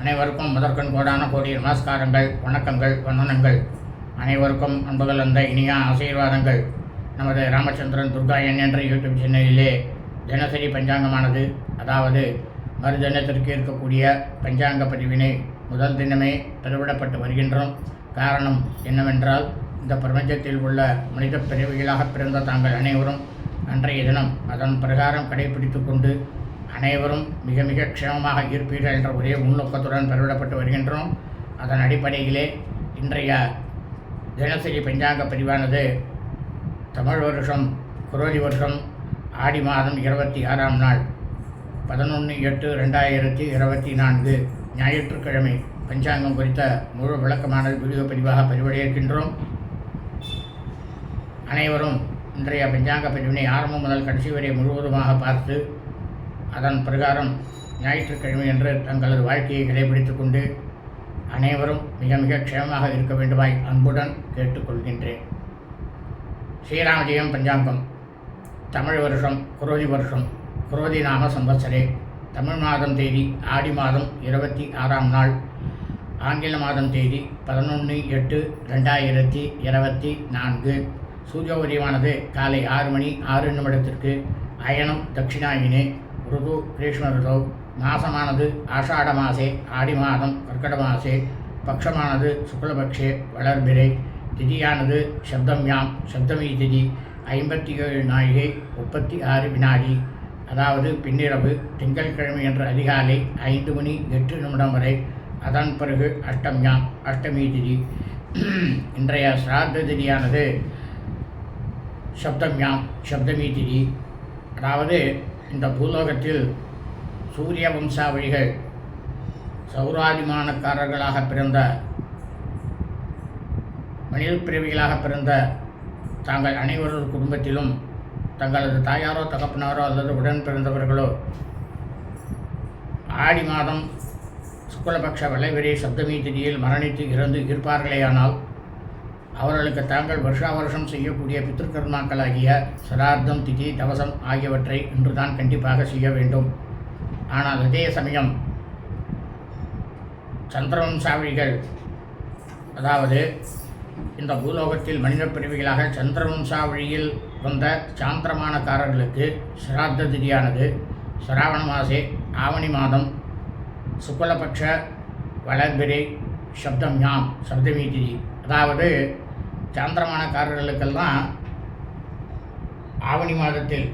அனைவருக்கும் முதற்கண் கோடான கோடி நமஸ்காரங்கள் வணக்கங்கள் வந்தனங்கள். அனைவருக்கும் அன்புகள் அந்த இனிய ஆசீர்வாதங்கள். நமது ராமச்சந்திரன் துர்கா என் என்ற யூடியூப் சேனலிலே தினசரி பஞ்சாங்கமானது அதாவது மறுதினத்திற்கு இருக்கக்கூடிய பஞ்சாங்க பதிவினை முதல் தினமே பெருவிடப்பட்டு வருகின்றோம். காரணம் என்னவென்றால் இந்த பிரபஞ்சத்தில் உள்ள மனித பிரிவுகளாக பிறந்த தாங்கள் அனைவரும் அன்றைய தினம் அதன் பிரகாரம் கடைபிடித்து கொண்டு அனைவரும் மிக மிக க்ஷேமமாக இருப்பீர்கள் என்ற ஒரே முன்னோக்கத்துடன் பெருவிடப்பட்டு வருகின்றோம். அதன் அடிப்படையிலே இன்றைய தினசரி பஞ்சாங்க பதிவானது தமிழ் வருஷம் குரோதி வருஷம் ஆடி மாதம் இருபத்தி ஆறாம் நாள் பதினொன்று எட்டு ரெண்டாயிரத்தி இருபத்தி நான்கு ஞாயிற்றுக்கிழமை. பஞ்சாங்கம் குறித்த முழு விளக்கமான வீடியோ பதிவாக பதிவடையிருக்கின்றோம். அனைவரும் இன்றைய பஞ்சாங்க பதிவினை ஆரம்பம் முதல் கடைசி வரை முழுவதுமாக பார்த்து அதன் பிரகாரம் ஞாயிற்றுக்கிழமை என்று தங்களது வாழ்க்கையை கடைபிடித்துக் கொண்டு அனைவரும் மிக மிக க்ஷேமமாக இருக்க வேண்டுமாய் அன்புடன் கேட்டுக்கொள்கின்றேன். ஸ்ரீராமஜெயம் பஞ்சாங்கம். தமிழ் வருஷம் குரோதி வருஷம் குரோதி நாம சம்பத்சரே தமிழ் மாதம் தேதி ஆடி மாதம் இருபத்தி ஆறாம் நாள். ஆங்கில மாதம் தேதி பதினொன்று எட்டு ரெண்டாயிரத்தி இருபத்தி நான்கு. சூரிய உதயமானது காலை ஆறு மணி ஆறு நிமிடத்திற்கு அயனம் தட்சிணாயினே. ருது கிரீஷ்ம ரிதவ் மாசமானது ஆஷாட மாசே ஆடி மாதம் கர்க்கட மாசே பக்ஷமானது சுக்லபக்ஷே வளர்பிறை திதியானது சப்தம்யாம் சப்தமி திதி ஐம்பத்தி ஏழு நாழிகை முப்பத்தி ஆறு வினாடி அதாவது பின்னிரவு திங்கட்கிழமை என்ற அதிகாலை ஐந்து மணி எட்டு நிமிடம் வரை அதன் பிறகு அஷ்டம்யாம் அஷ்டமி திதி இன்றைய சிராத்த திதியானது சப்தம்யாம் சப்தமி திதி அதாவது இந்த பூலோகத்தில் சூரிய வம்சாவழிகள் சௌராதிமானக்காரர்களாக பிறந்த மனித பிறவிகளாக பிறந்த தாங்கள் அனைவரது குடும்பத்திலும் தங்களது தாயாரோ தகப்பனாரோ அல்லது உடன் பிறந்தவர்களோ ஆடி மாதம் சுக்லபக்ஷ வளைவரி சப்தமி திதியில் மரணித்து இறந்து இருப்பார்களேயானால் அவர்களுக்கு தாங்கள் வருஷா வருஷம் செய்யக்கூடிய பித்திருக்கர்மாக்களாகிய சிரார்த்தம் திதி தவசம் ஆகியவற்றை இன்றுதான் கண்டிப்பாக செய்ய வேண்டும். ஆனால் அதே சமயம் சந்திரவம்சாவளிகள் அதாவது இந்த பூலோகத்தில் மனித பிரிவுகளாக சந்திரவம்சாவளியில் வந்த சாந்திரமானக்காரர்களுக்கு சிராத்த திதியானது சிராவண மாசே ஆவணி மாதம் சுக்லபக்ஷ வளர்பிரை சப்தம் யாம் சப்தமி திதி. அதாவது சாந்திரமானக்காரர்களுக்கெல்லாம் ஆவணி மாதத்தில்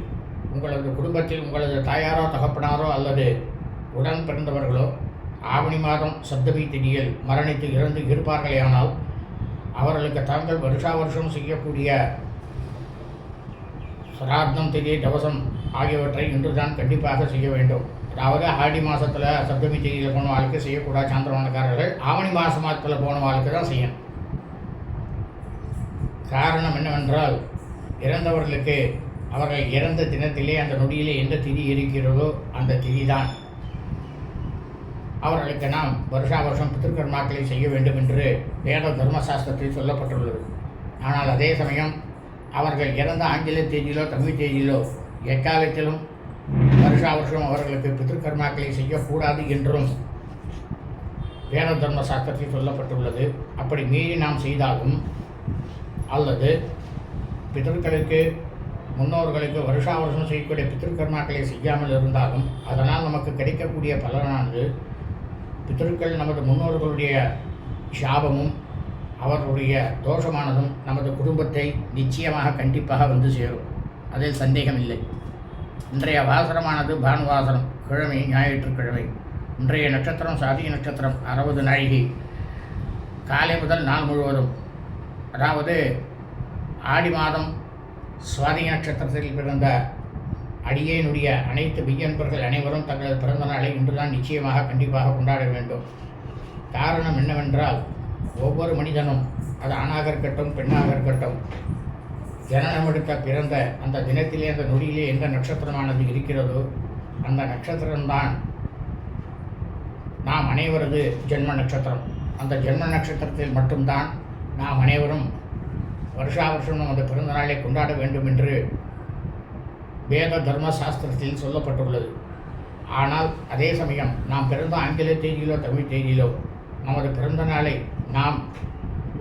உங்களது குடும்பத்தில் உங்களது தாயாரோ தகப்பனாரோ அல்லது உடன் பிறந்தவர்களோ ஆவணி மாதம் சப்தமி திதியில் மரணித்து இறந்து இருப்பார்களேயானால் அவர்களுக்கு தாங்கள் வருஷா வருஷம் செய்யக்கூடிய சிரார்த்தம் திதி தவசம் ஆகியவற்றை இன்றுதான் கண்டிப்பாக செய்ய வேண்டும். அதாவது ஆடி மாதத்தில் சப்தமி தேதியில் போன வாழ்க்கை செய்யக்கூடாது சாந்திரமானக்காரர்கள் ஆவணி மாத மாதத்தில் போன வாழ்க்கை தான் செய்யணும். காரணம் என்னவென்றால் இறந்தவர்களுக்கு அவர்கள் இறந்த தினத்திலே அந்த நொடியிலே எந்த திதி இருக்கிறதோ அந்த திதி தான் அவர்களுக்கு நாம் வருஷா வருஷம் பித்திருக்கர்மாக்களை செய்ய வேண்டும் என்று வேத தர்மசாஸ்திரத்தில் சொல்லப்பட்டுள்ளது. ஆனால் அதே சமயம் அவர்கள் இறந்த ஆங்கில தேதியிலோ தமிழ் தேதியிலோ எக்காலத்திலும் வருஷா வருஷம் அவர்களுக்கு பித்திருக்கர்மாக்களை செய்யக்கூடாது என்றும் வேத தர்மசாஸ்திரத்தில் சொல்லப்பட்டுள்ளது. அப்படி மீறி நாம் செய்தாலும் அல்லது பிதர்களுக்கு முன்னோர்களுக்கு வருஷா வருஷம் செய்யக்கூடிய பித்திருக்கர்மாக்களை செய்யாமல் இருந்தாலும் அதனால் நமக்கு கிடைக்கக்கூடிய பலனானது பித்திருக்கள் நமது முன்னோர்களுடைய சாபமும் அவர்களுடைய தோஷமானதும் நமது குடும்பத்தை நிச்சயமாக கண்டிப்பாக வந்து சேரும். அதில் சந்தேகமில்லை. இன்றைய வாசனமானது பானுவாசனம் கிழமை ஞாயிற்றுக்கிழமை. இன்றைய நட்சத்திரம் சாதிய நட்சத்திரம் அறுபது நாழிகை. காலை முதல் நாள் முழுவதும் அதாவது ஆடி மாதம் சுவாதி நட்சத்திரத்தில் பிறந்த அடியேனுடைய அனைத்து மெய்யன்பர்கள் அனைவரும் தங்களது பிறந்த நாளை இன்றுதான் நிச்சயமாக கண்டிப்பாக கொண்டாட வேண்டும். காரணம் என்னவென்றால் ஒவ்வொரு மனிதனும் அது ஆணாக இருக்கட்டும் பெண்ணாக இருக்கட்டும் ஜனனம் எடுத்த பிறந்த அந்த தினத்திலே அந்த நொடியிலே எந்த நட்சத்திரமானது இருக்கிறதோ அந்த நட்சத்திரம்தான் நாம் அனைவரது ஜென்ம நட்சத்திரம். அந்த ஜென்ம நட்சத்திரத்தில் மட்டும்தான் நாம் அனைவரும் வருஷா வருஷம் நமது பிறந்த நாளை கொண்டாட வேண்டும் என்று வேத தர்ம சாஸ்திரத்தில் சொல்லப்பட்டுள்ளது. ஆனால் அதே சமயம் நாம் பிறந்த ஆங்கில தேதியிலோ தமிழ் தேதியிலோ நமது பிறந்த நாளை நாம்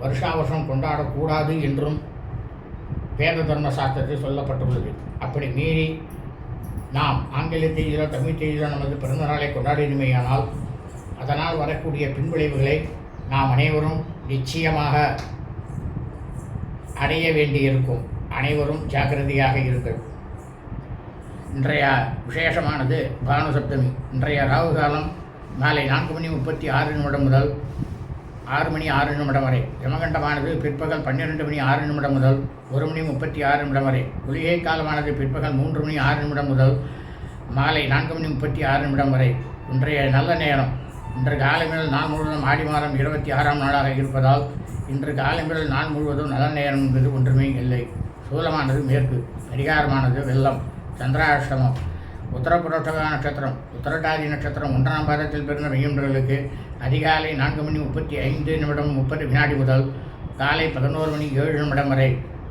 வருஷா வருஷம் கொண்டாடக்கூடாது என்றும் வேத தர்ம சாஸ்திரத்தில் சொல்லப்பட்டுள்ளது. அப்படி மீறி நாம் ஆங்கில தேதியிலோ தமிழ் தேதியிலோ நமது பிறந்த நாளை கொண்டாடினுமேயானால் அதனால் வரக்கூடிய பின்விளைவுகளை நாம் அனைவரும் நிச்சயமாக அடைய வேண்டியிருக்கும். அனைவரும் ஜாக்கிரதையாக இருங்கள். இன்றைய விசேஷமானது பானு சப்தமி இன்றைய ராகு காலம் மாலை நான்கு மணி முப்பத்தி ஆறு நிமிடம் முதல் ஆறு மணி ஆறு நிமிடம் வரை. யமகண்டமானது பிற்பகல் பன்னிரெண்டு மணி ஆறு நிமிடம் முதல் ஒரு மணி முப்பத்தி ஆறு நிமிடம் வரை. குளிகை காலமானது பிற்பகல் மூன்று மணி ஆறு நிமிடம் முதல் மாலை நான்கு மணி முப்பத்தி ஆறு நிமிடம் வரை. இன்றைய நல்ல நேரம். இன்று காலை நான் நாள் முழுவதும் ஆடி மாதம் இருபத்தி ஆறாம் நாளாக இருப்பதால் இன்று காலை நான் நாள் முழுவதும் நல்ல நேரம் என்பது ஒன்றுமே இல்லை. சூலமானது மேற்கு அதிகாரமானது வெள்ளம் சந்திராஷ்டமம் உத்தரப்புரோட்டக நட்சத்திரம் உத்தரட்டாதி நட்சத்திரம் ஒன்றாம் பாதத்தில் பிறந்த மெய்யன்றர்களுக்கு அதிகாலை நான்கு மணி முப்பத்தி ஐந்து நிமிடம் முப்பது வினாடி முதல் காலை பதினோரு மணி ஏழு நிமிடம் வரை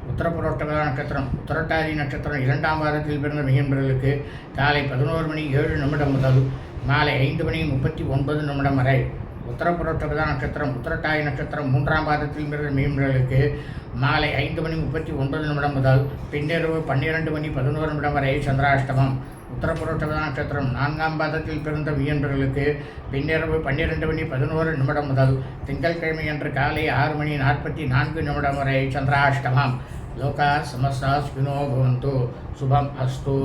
உத்தரப்புரோட்டக நட்சத்திரம் உத்தரட்டாதி நட்சத்திரம் இரண்டாம் பாதத்தில் பிறந்த மையம்பர்களுக்கு காலை பதினோரு மணி ஏழு நிமிடம் முதல் மாலை ஐந்து மணி முப்பத்தி ஒன்பது நிமிடம் வரை உத்தரப்புரோட்டகதா நட்சத்திரம் உத்தரட்டாய நட்சத்திரம் மூன்றாம் பாதத்தில் பிறந்த மீன்களுக்கு மாலை ஐந்து மணி முப்பத்தி ஒன்பது நிமிடம் முதல் பின்னிரவு பன்னிரண்டு மணி பதினோரு நிமிடம் வரை சந்திராஷ்டமம். உத்தரப்புரோட்டகதா நட்சத்திரம் நான்காம் பாதத்தில் பிறந்த மீன்பர்களுக்கு பின்னிரவு பன்னிரண்டு மணி பதினோரு நிமிடம் முதல் திங்கட்கிழமை அன்று காலை ஆறு மணி நாற்பத்தி நான்கு நிமிடம் வரை சந்திராஷ்டமம். லோகா சமஸ்தா ஸ்பினோ பவந்து. சுபம் அஸ்து.